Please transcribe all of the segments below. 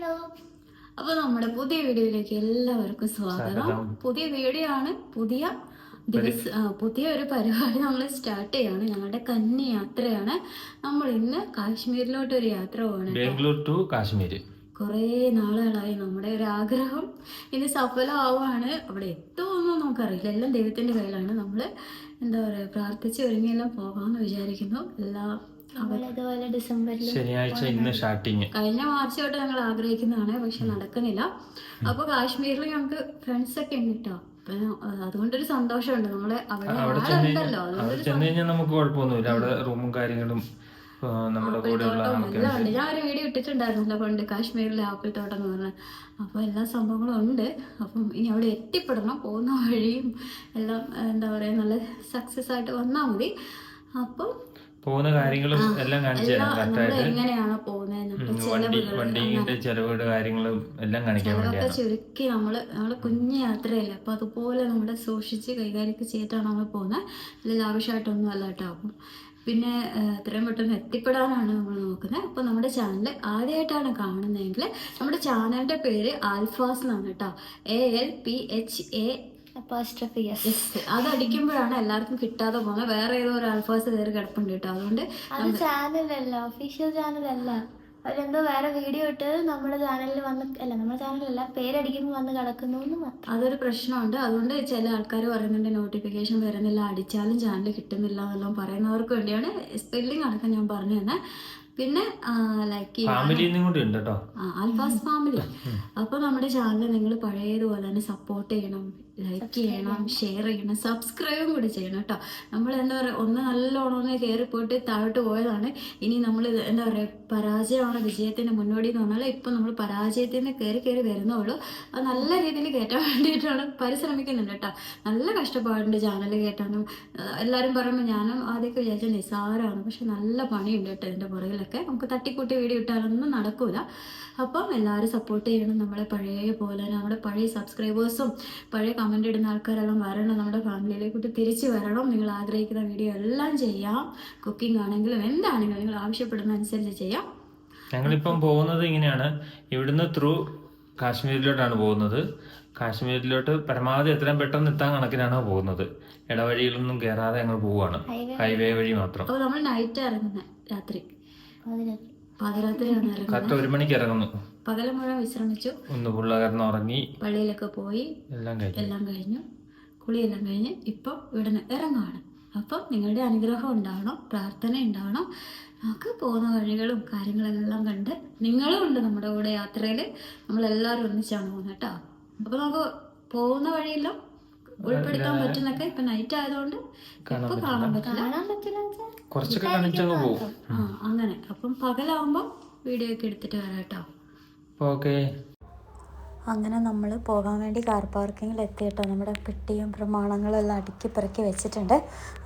Hello. അപ്പൊ നമ്മുടെ പുതിയ വീഡിയോയിലേക്ക് എല്ലാവർക്കും സ്വാഗതം. പുതിയ വീഡിയോ ആണ്. പുതിയ ദിവസ പുതിയ ഒരു പരിപാടി നമ്മൾ സ്റ്റാർട്ട് ചെയ്യാണ്. ഞങ്ങളുടെ കന്നി യാത്രയാണ്. നമ്മൾ ഇന്ന് കാശ്മീരിലോട്ട് ഒരു യാത്ര പോകണം ബാംഗ്ലൂർ ടു കാശ്മീർ കുറേ നാളുകളായി നമ്മുടെ ഒരു ആഗ്രഹം. ഇനി സഫലമാവുകയാണ് അവിടെ എത്തുമെന്നും നമുക്കറിയില്ല. എല്ലാം ദൈവത്തിന്റെ കയ്യിലാണ്. നമ്മൾ എന്താ പറയുക പ്രാർത്ഥിച്ച് ഒരുങ്ങിയെല്ലാം പോകാമെന്ന് വിചാരിക്കുന്നു. എല്ലാം ഡിസംബറിൽ ശനിയാഴ്ച ഇന്ന് സ്റ്റാർട്ടിങ്. കഴിഞ്ഞ മാർച്ച് തൊട്ട് ഞങ്ങൾ ആഗ്രഹിക്കുന്നതാണ് പക്ഷെ നടക്കുന്നില്ല. അപ്പൊ കാശ്മീരിൽ ഞങ്ങൾക്ക് ഫ്രണ്ട്സ് ഒക്കെ ഉണ്ട് കേട്ടോ അതുകൊണ്ടൊരു സന്തോഷമുണ്ട്. നമ്മൾ അവിടെ ചെന്നുകഴിഞ്ഞാൽ ആളുണ്ടല്ലോ. നമുക്ക് കുഴപ്പമൊന്നുമില്ല. അവിടെ റൂമും കാര്യങ്ങളും നമ്മുടെ കൂടെയുള്ള ഞാൻ ഒരു വീഡിയോ ഇട്ടിട്ടുണ്ടായിരുന്നല്ലോ പണ്ട് കാശ്മീരിലെ ആപ്പിൾ തോട്ടം എന്ന് പറഞ്ഞ. അപ്പൊ എല്ലാ സംഭവങ്ങളും ഉണ്ട്. അപ്പം ഇനി അവിടെ എത്തിപ്പെടണം. പോകുന്ന വഴിയും എല്ലാം എന്താ പറയാ നല്ല സക്സസ് ആയിട്ട് വന്നാൽ മതി. അപ്പം പോകുന്ന കാര്യങ്ങളും എല്ലാം കാണിച്ചു തരാം കറക്റ്റായിട്ട് വണ്ടി വണ്ടിന്റെ ചെലവുകളുടെ കാര്യങ്ങളും എല്ലാം കാണിക്കാൻ വേണ്ടിയാണ്. ചുരുക്കി നമ്മൾ നമ്മൾ കുഞ്ഞു യാത്രയല്ലേ അപ്പൊ അതുപോലെ നമ്മുടെ സൂക്ഷിച്ച് കൈകാര്യം ചെയ്തിട്ടാണ് നമ്മൾ പോകുന്നത്. അല്ലെങ്കിൽ ആവശ്യമായിട്ടൊന്നും അല്ല കേട്ടോ. അപ്പം പിന്നെ എത്രയും പെട്ടെന്ന് എത്തിപ്പെടാനാണ് നമ്മൾ നോക്കുന്നത്. അപ്പോൾ നമ്മുടെ ചാനൽ ആദ്യമായിട്ടാണ് കാണുന്നതെങ്കിൽ നമ്മുടെ ചാനലിന്റെ പേര് ആൽഫാസ് എന്നാണ് കേട്ടോ. A L P H A apostrophe S അത് അടിക്കുമ്പോഴാണ് എല്ലാവർക്കും കിട്ടാതെ പോകുന്നത്. വേറെ ഏതോ ഒരു അൽഫാസ് കയറി കിടപ്പുണ്ട് കേട്ടോ. അതുകൊണ്ട് അത് ചാനലല്ല ഒഫീഷ്യൽ ചാനലല്ല അവരെന്തോ വേറെ വീഡിയോ ഇട്ട് നമ്മുടെ ചാനലിൽ വന്ന് അല്ല നമ്മുടെ ചാനലല്ല പേരടിക്കുമ്പോൾ വന്ന് കിടക്കുന്നു അതൊരു പ്രശ്നമുണ്ട്. അതുകൊണ്ട് ചില ആൾക്കാർ പറയുന്നുണ്ട് നോട്ടിഫിക്കേഷൻ വരുന്നില്ല അടിച്ചാലും ചാനൽ കിട്ടുന്നില്ല എന്നെല്ലാം പറയുന്നവർക്ക് വേണ്ടിയാണ് സ്പെല്ലിംഗ് അടക്കം ഞാൻ പറഞ്ഞു തന്നെ പിന്നെ ലൈക്ക് അൽഫാസ് ഫാമിലി അപ്പോൾ നമ്മുടെ ചാനൽ നിങ്ങൾ പഴയതുപോലെ തന്നെ സപ്പോർട്ട് ചെയ്യണം ലൈക്ക് ചെയ്യണം ഷെയർ ചെയ്യണം സബ്സ്ക്രൈബ് കൂടി ചെയ്യണം കേട്ടോ. നമ്മൾ എന്താ പറയുക ഒന്ന് നല്ലോണം കയറി പോയിട്ട് താഴോട്ട് പോയതാണ്. ഇനി നമ്മൾ എന്താ പറയുക പരാജയമാണ് വിജയത്തിന്റെ മുന്നോടി എന്ന് പറഞ്ഞാൽ ഇപ്പം നമ്മൾ പരാജയത്തിന് നിന്ന് കയറി കയറി വരുന്നുള്ളൂ. അത് നല്ല രീതിയിൽ കയറ്റാൻ വേണ്ടിയിട്ടാണ് പരിശ്രമിക്കുന്നുണ്ട് കേട്ടോ. നല്ല കഷ്ടപ്പാടുണ്ട് ചാനൽ കയറ്റാനും എല്ലാരും എല്ലാവരും പറയുമ്പോൾ ഞാനും ആദ്യമൊക്കെ വിചാരിച്ച നിസ്സാരമാണ് പക്ഷെ നല്ല പണിയുണ്ട് കേട്ടോ എന്റെ പുറകിലൊക്കെ നമുക്ക് തട്ടിക്കൂട്ടി വീഡിയോ ഇട്ടാലൊന്നും നടക്കൂല. അപ്പം എല്ലാവരും സപ്പോർട്ട് ചെയ്യണം നമ്മളെ പഴയ പോലെ നമ്മുടെ പഴയ സബ്സ്ക്രൈബേഴ്സും പഴയ കമന്റ് ഇടുന്ന ആൾക്കാരെല്ലാം വരണം നമ്മുടെ ഫാമിലിയിലേക്കൂട്ട് തിരിച്ചു വരണം. നിങ്ങൾ ആഗ്രഹിക്കുന്ന വീഡിയോ എല്ലാം ചെയ്യാം. കുക്കിംഗ് ആണെങ്കിലും എന്താണെങ്കിലും നിങ്ങൾ ആവശ്യപ്പെടുന്ന അനുസരിച്ച് ചെയ്യാം. ഞങ്ങളിപ്പം പോകുന്നത് ഇങ്ങനെയാണ്. ഇവിടുന്ന് ത്രൂ കാശ്മീരിലോട്ടാണ് പോകുന്നത്. കാശ്മീരിലോട്ട് പരമാവധി എത്രയും പെട്ടെന്ന് എത്താൻ കണക്കിനാണ് പോകുന്നത്. ഇടവഴികളൊന്നും കയറാതെ ഞങ്ങൾ പോവുകയാണ് ഹൈവേ വഴി മാത്രം. അപ്പോൾ നമ്മൾ നൈറ്റ് ഇറങ്ങുന്നത് രാത്രി. കറക്റ്റ് ഒരു മണിക്ക് ഇറങ്ങുന്നു പകല മുഴുവൻ വിശ്രമിച്ചു. ഒന്ന് പിള്ളേർന്ന് ഉറങ്ങി. പള്ളിയിലൊക്കെ പോയി. എല്ലാം കഴിഞ്ഞു. എല്ലാം കഴിഞ്ഞു. കുളിയെല്ലാം കഴിഞ്ഞ് ഇപ്പം ഇവിടുന്ന് ഇറങ്ങുവാണ്. അപ്പം നിങ്ങളുടെ അനുഗ്രഹം ഉണ്ടാവണം പ്രാർത്ഥന ഉണ്ടാവണം. നമുക്ക് പോകുന്ന വഴികളും കാര്യങ്ങളെല്ലാം കണ്ട് നിങ്ങളും ഉണ്ട് നമ്മുടെ കൂടെ യാത്രയിൽ നമ്മളെല്ലാരും ഒന്നിച്ചാണ് പോകുന്നത് കേട്ടോ. അപ്പോൾ നമുക്ക് പോകുന്ന വഴിയെല്ലാം ഉൾപ്പെടുത്താൻ പറ്റുന്നൊക്കെ ഇപ്പൊ നൈറ്റ് ആയതുകൊണ്ട് ഇപ്പൊ കാണാൻ പറ്റില്ല. കുറച്ചൊക്കെ ആ അങ്ങനെ. അപ്പം പകലാവുമ്പോ വീഡിയോ ഒക്കെ എടുത്തിട്ട് വരാട്ടോ. കേട്ടോ ഓക്കെ. അങ്ങനെ നമ്മൾ പോകാൻ വേണ്ടി കാർ പാർക്കിങ്ങിൽ എത്തിയിട്ടോ. നമ്മുടെ പെട്ടിയും പ്രമാണങ്ങളെല്ലാം അടുക്കി പെറുക്കി വെച്ചിട്ടുണ്ട്.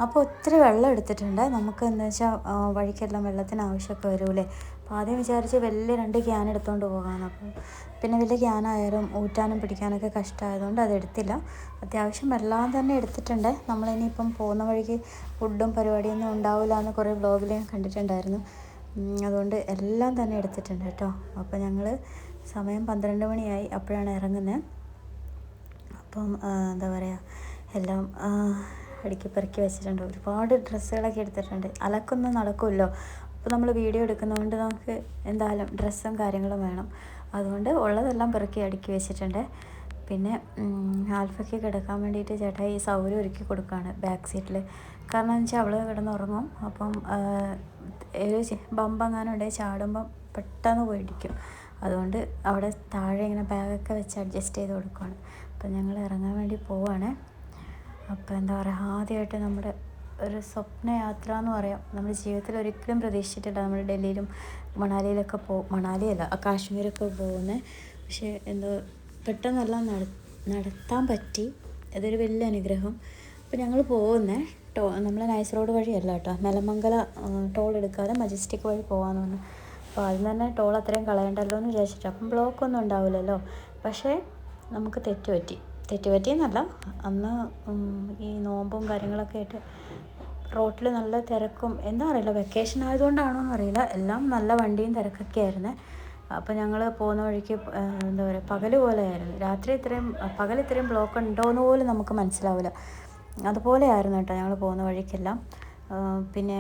അപ്പോൾ ഒത്തിരി വെള്ളം എടുത്തിട്ടുണ്ട്. നമുക്ക് എന്താ വെച്ചാൽ വഴിക്കെല്ലാം വെള്ളത്തിന് ആവശ്യമൊക്കെ വരൂലേ അപ്പോൾ ആദ്യം വിചാരിച്ച് വലിയ രണ്ട് ക്യാൻ എടുത്തുകൊണ്ട് പോകാമെന്ന് അപ്പോൾ പിന്നെ വലിയ ക്യാനായാലും ഊറ്റാനും പിടിക്കാനൊക്കെ കഷ്ടമായതുകൊണ്ട് അത് എടുത്തില്ല. അത്യാവശ്യം വെള്ളം തന്നെ എടുത്തിട്ടുണ്ട്. നമ്മളിനിയിപ്പം പോകുന്ന വഴിക്ക് ഫുഡും പരിപാടിയൊന്നും ഉണ്ടാവില്ല എന്ന് കുറേ വ്ളോഗിൽ ഞാൻ കണ്ടിട്ടുണ്ടായിരുന്നു. അതുകൊണ്ട് എല്ലാം തന്നെ എടുത്തിട്ടുണ്ട് കേട്ടോ. അപ്പോൾ ഞങ്ങൾ സമയം പന്ത്രണ്ട് മണിയായി അപ്പോഴാണ് ഇറങ്ങുന്നത്. അപ്പം എന്താ പറയുക എല്ലാം അടുക്കി പെറുക്കി വെച്ചിട്ടുണ്ട്. ഒരുപാട് ഡ്രസ്സുകളൊക്കെ എടുത്തിട്ടുണ്ട്. അലക്കൊന്നും നടക്കുമല്ലോ അപ്പോൾ നമ്മൾ വീഡിയോ എടുക്കുന്നതുകൊണ്ട് നമുക്ക് എന്തായാലും ഡ്രസ്സും കാര്യങ്ങളും വേണം. അതുകൊണ്ട് ഉള്ളതെല്ലാം പെറുക്കി അടുക്കി വെച്ചിട്ടുണ്ട്. പിന്നെ ആൽഫയ്ക്ക് കിടക്കാൻ വേണ്ടിയിട്ട് ചേട്ടാ ഈ സൗകര്യം ഒരുക്കി കൊടുക്കുകയാണ് ബാക്ക് സീറ്റിൽ കാരണം എന്ന് വെച്ചാൽ അവൾ കിടന്നുറങ്ങും. അപ്പം ഒരു ബമ്പെങ്ങാനും ഉണ്ടെങ്കിൽ ചാടുമ്പം പെട്ടെന്ന് പോയിടിക്കും അതുകൊണ്ട് അവിടെ താഴെ ഇങ്ങനെ ബാഗൊക്കെ വെച്ച് അഡ്ജസ്റ്റ് ചെയ്ത് കൊടുക്കുകയാണ് അപ്പം ഞങ്ങൾ ഇറങ്ങാൻ വേണ്ടി പോവാണ്. അപ്പോൾ എന്താ പറയുക ആദ്യമായിട്ട് നമ്മുടെ ഒരു സ്വപ്നയാത്ര എന്ന് പറയാം. നമ്മുടെ ജീവിതത്തിൽ ഒരിക്കലും പ്രതീക്ഷിച്ചിട്ടില്ല നമ്മൾ ഡൽഹിയിലും മണാലിയിലൊക്കെ പോ മണാലിയല്ല കാശ്മീരൊക്കെ പോകുന്നത് പക്ഷേ എന്തോ പെട്ടെന്നെല്ലാം നട നടത്താൻ പറ്റി. അതൊരു വലിയ അനുഗ്രഹം. അപ്പോൾ ഞങ്ങൾ പോകുന്നേ. ടോ നമ്മൾ നൈസ് റോഡ് വഴിയല്ല കേട്ടോ. നെലമംഗല ടോൾ എടുക്കാതെ മജസ്റ്റിക് വഴി പോകാമെന്ന് പറഞ്ഞു. അപ്പോൾ ആദ്യം തന്നെ ടോൾ അത്രയും കളയണ്ടല്ലോ എന്ന് വിചാരിച്ചിട്ട് അപ്പം ബ്ലോക്കൊന്നും ഉണ്ടാവില്ലല്ലോ. പക്ഷേ നമുക്ക് തെറ്റുപറ്റി. തെറ്റുപറ്റിയെന്നല്ല അന്ന് ഈ നോമ്പും കാര്യങ്ങളൊക്കെ ആയിട്ട് റോട്ടിൽ നല്ല തിരക്കും എന്താ അറിയില്ല വെക്കേഷൻ ആയതുകൊണ്ടാണോ എന്നറിയില്ല എല്ലാം നല്ല വണ്ടിയും തിരക്കൊക്കെ ആയിരുന്നു. അപ്പോൾ ഞങ്ങൾ പോകുന്ന വഴിക്ക് എന്താ പറയുക പകൽ പോലെയായിരുന്നു. രാത്രി ഇത്രയും പകൽ ഇത്രയും ബ്ലോക്ക് ഉണ്ടോ എന്ന് പോലും നമുക്ക് മനസ്സിലാവില്ല. അതുപോലെയായിരുന്നു കേട്ടോ ഞങ്ങൾ പോകുന്ന വഴിക്കെല്ലാം. പിന്നെ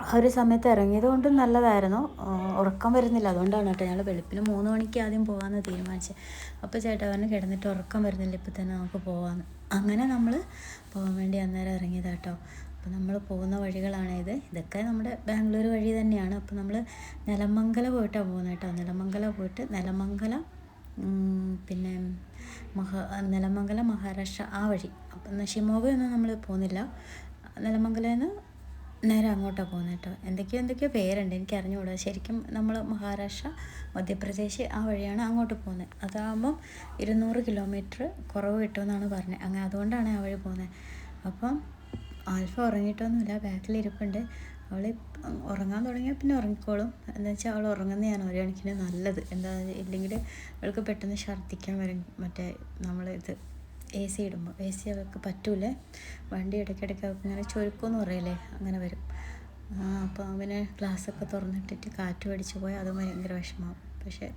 ആ ഒരു സമയത്ത് ഇറങ്ങിയത് കൊണ്ടും നല്ലതായിരുന്നു. ഉറക്കം വരുന്നില്ല. അതുകൊണ്ടാണ് കേട്ടോ ഞങ്ങൾ വെളുപ്പിന് മൂന്ന് മണിക്ക് ആദ്യം പോകാമെന്ന് തീരുമാനിച്ചത് അപ്പോൾ ചേട്ടാ പറഞ്ഞ് കിടന്നിട്ട് ഉറക്കം വരുന്നില്ല ഇപ്പം തന്നെ നമുക്ക് പോകാമെന്ന് അങ്ങനെ നമ്മൾ പോകാൻ വേണ്ടി അന്നേരം ഇറങ്ങിയത് കേട്ടോ. അപ്പോൾ നമ്മൾ പോകുന്ന വഴികളാണേത് ഇത്. ഇതൊക്കെ നമ്മുടെ ബാംഗ്ലൂർ വഴി തന്നെയാണ്. അപ്പോൾ നമ്മൾ നിലമംഗല പോയിട്ടാണ് പോകുന്നത് കേട്ടോ. നിലമംഗല പോയിട്ട് നിലമംഗല പിന്നെ മഹ നിലമംഗലം മഹാരാഷ്ട്ര ആ വഴി. അപ്പം ഷിമോഗയൊന്നും നമ്മൾ പോകുന്നില്ല. നിലമംഗലയിൽ നിന്ന് നേരെ അങ്ങോട്ടാണ് പോകുന്നത് കേട്ടോ എന്തൊക്കെയോ എന്തൊക്കെയോ പേരുണ്ട്. എനിക്ക് അറിഞ്ഞുകൂടാ ശരിക്കും നമ്മൾ മഹാരാഷ്ട്ര മധ്യപ്രദേശ് ആ വഴിയാണ് അങ്ങോട്ട് പോകുന്നത് അതാകുമ്പം ഇരുന്നൂറ് കിലോമീറ്റർ കുറവ് കിട്ടുമെന്നാണ് പറഞ്ഞത് അങ്ങനെ അതുകൊണ്ടാണ് ആ വഴി പോകുന്നത് അപ്പം ആൽഫ ഉറങ്ങിയിട്ടൊന്നുമില്ല. ബാക്കിലിരിപ്പുണ്ട് അവൾ ഉറങ്ങാൻ തുടങ്ങിയാൽ പിന്നെ ഉറങ്ങിക്കോളും. എന്താ വെച്ചാൽ അവൾ ഉറങ്ങുന്നതാണ് ഒരു കണക്കിന് നല്ലത്. എന്താ ഇല്ലെങ്കിൽ അവൾക്ക് പെട്ടെന്ന് ഛർദ്ദിക്കാൻ വരും. മറ്റേ നമ്മൾ എ സി ഇടുമ്പോൾ എ സി അവർക്ക് പറ്റൂലേ. വണ്ടി ഇടയ്ക്കിടയ്ക്ക് അവർക്ക് ഇങ്ങനെ ചൊരുക്കുമെന്ന് പറയില്ലേ? അങ്ങനെ വരും. അപ്പോൾ അവന് ഗ്ലാസ്സൊക്കെ തുറന്നിട്ടിട്ട് കാറ്റ് പിടിച്ച് പോയാൽ അതും ഭയങ്കര വിഷമമാവും പക്ഷേ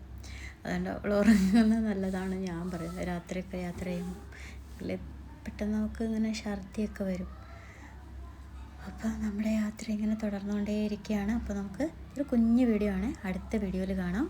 അതുകൊണ്ട് അവൾ ഉറങ്ങുന്നത് നല്ലതാണ് ഞാൻ പറയുന്നത്. രാത്രിയൊക്കെ യാത്ര ചെയ്യുമ്പോൾ പെട്ടെന്ന് നമുക്ക് ഇങ്ങനെ ഛർദിയൊക്കെ വരും. അപ്പോൾ നമ്മുടെ യാത്ര ഇങ്ങനെ തുടർന്നുകൊണ്ടേയിരിക്കുകയാണ്. അപ്പോൾ നമുക്ക് ഒരു കുഞ്ഞു വീഡിയോ ആണ്. അടുത്ത വീഡിയോയിൽ കാണാം.